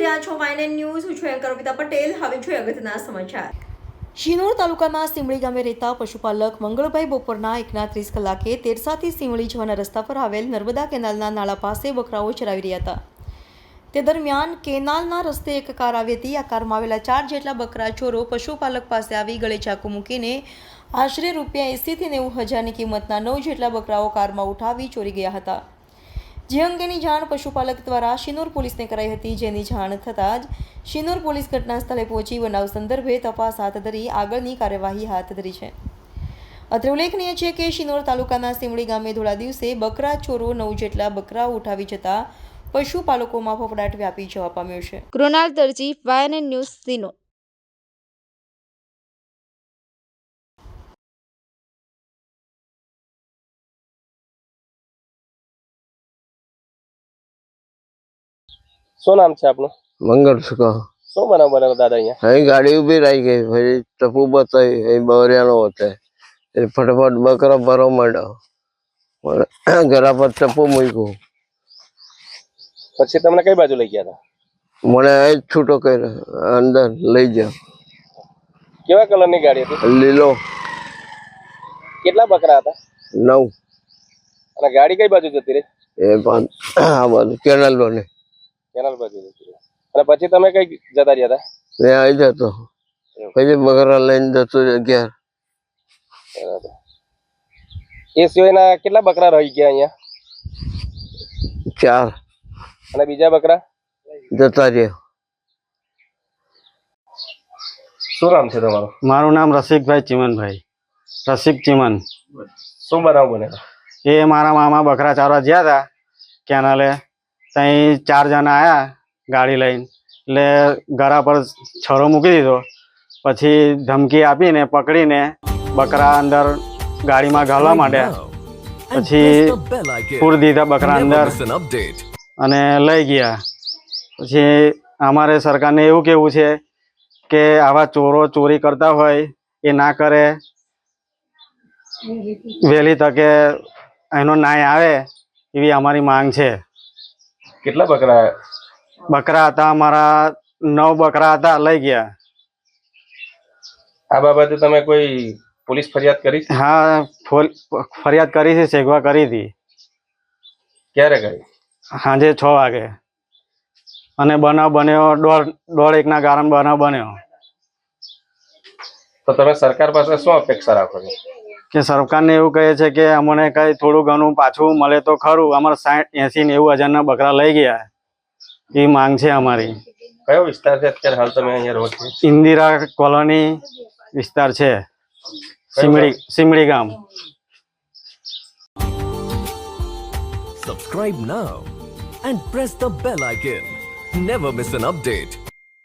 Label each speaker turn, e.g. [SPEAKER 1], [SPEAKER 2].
[SPEAKER 1] રહ્યા છો વાયનેન ન્યૂઝ, હું છું એન્કર અમિતા પટેલ. હવે જોઈએ અગત્યના સમાચાર.
[SPEAKER 2] શિનોર તાલુકાના સિમળી ગામે રહેતા પશુપાલક મંગળભાઈ બપોરના એકના ત્રીસ કલાકે તેરસાથી સિમળી જવાના રસ્તા પર આવેલ નર્મદા કેનાલના નાળા પાસે બકરાઓ ચરાવી રહ્યા હતા. તે દરમિયાન કેનાલના રસ્તે એક કાર આવી હતી. આ કારમાં આવેલા ચાર જેટલા બકરા ચોરો પશુપાલક પાસે આવી ગળે ચાકુ મૂકીને આશરે રૂપિયા એંસીથી નેવું હજારની કિંમતના નવ જેટલા બકરાઓ કારમાં ઉઠાવી ચોરી ગયા હતા. જે અંગેની જાણ પશુપાલક દ્વારા શિનોર પોલીસને કરાઈ હતી, જેની જાણ થતાં જ શિનોર પોલીસ ઘટના સ્થળે પહોંચી બનાવ સંદર્ભે તપાસ હાથ ધરી આગળની કાર્યવાહી હાથ ધરી છે. અત્રે ઉલ્લેખનીય છે કે શિનોર તાલુકાના સિમડી ગામે ધોળા દિવસે બકરા ચોરો નવ જેટલા બકરાઓ ઉઠાવી જતા પશુપાલકોમાં ફફડાટ વ્યાપી જવા પામ્યો છે.
[SPEAKER 3] કૃણાલ દરજી વાયન ન્યૂઝ સિનો
[SPEAKER 4] શું નામ છે આપનું?
[SPEAKER 5] મંગળ સુખ
[SPEAKER 4] શું બનાવ બનાવ દાદા અહીંયા?
[SPEAKER 5] અહીં ગાડી ઊભી રહી ગઈ. પછી ટપુ બતાવી. અહીં બવરિયાનો હતો. એ ફટાફટ બકરો ભરો માંડ્યો. ગરા પર ટપુ મૂક્યું.
[SPEAKER 4] પછી તમને કઈ બાજુ લઈ ગયા હતા?
[SPEAKER 5] મને અહીં છૂટો કર્યો. અંદર લઈ જાઓ.
[SPEAKER 4] કેવા કલરની ગાડી હતી?
[SPEAKER 5] લીલો.
[SPEAKER 4] કેટલા બકરા હતા?
[SPEAKER 5] નવ.
[SPEAKER 4] અને ગાડી કઈ બાજુ જતી રહી?
[SPEAKER 5] એ પણ આ બાજુ કેનાલ ને
[SPEAKER 4] કેનાલ બાજુ અને પછી તમે કઈ જતા રહ્યા હતા?
[SPEAKER 5] મેં આવી જતો. પછી બકરા લઈને જતો અગિયાર.
[SPEAKER 4] બરાબર. એ સિવાયના કેટલા બકરા રહી ગયા અહીંયા?
[SPEAKER 5] ચાર.
[SPEAKER 4] અને બીજા બકરા?
[SPEAKER 5] જતા રહ્યા.
[SPEAKER 4] શું નામ છે તમારું?
[SPEAKER 6] મારું નામ રસિકભાઈ ચિમનભાઈ. રસિક ચિમન.
[SPEAKER 4] શું બનાવ બને
[SPEAKER 6] એ મારા મામા બકરા ચારવા ગયા હતા કેનાલે. ત્યાં ચાર જણા આવ્યા ગાડી લઈને. એટલે ગળા પર છરો મૂકી દીધો. પછી ધમકી આપીને પકડીને બકરા અંદર ગાડીમાં ઘાલવા માંડ્યા. પછી પૂર દીધા બકરા અંદર. અને લઈ ગયા. પછી અમારે સરકારને એવું કેવું છે કે આવા ચોરો ચોરી કરતા હોય એ ના કરે. વહેલી તકે એનો ન્યાય આવે એવી અમારી માંગ છે.
[SPEAKER 4] કેટલા બકરા?
[SPEAKER 6] બકરા હતા અમારા નવ બકરા હતા લઈ ગયા.
[SPEAKER 4] આ બાબતે તમે કોઈ પોલીસ ફરિયાદ કરી
[SPEAKER 6] હા ફરિયાદ કરી છે સેગવા કરી હતી.
[SPEAKER 4] ક્યારે કરી?
[SPEAKER 6] સાંજે છ વાગે. અને બનાવ બન્યો દોઢ દોઢ એકના કારણ બનાવ બન્યો.
[SPEAKER 4] તો તમે સરકાર પાસે શું અપેક્ષા રાખો છો?
[SPEAKER 6] કે સરકારને એવું કહે છે કે અમને કઈ થોડું ઘણું પાછું મળે તો ખરું. અમારે સાઠ એસી નેવું હજારના બકરા લઈ ગયા. એ માંગ છે અમારી.
[SPEAKER 4] કયો વિસ્તાર છે? અત્યારે હાલ તમે અહીંયા રહો છો?
[SPEAKER 6] ઇન્દિરા કોલોની વિસ્તાર છે. સિમડી સિમડી ગામ.
[SPEAKER 7] Subscribe now and press the bell icon never miss an update.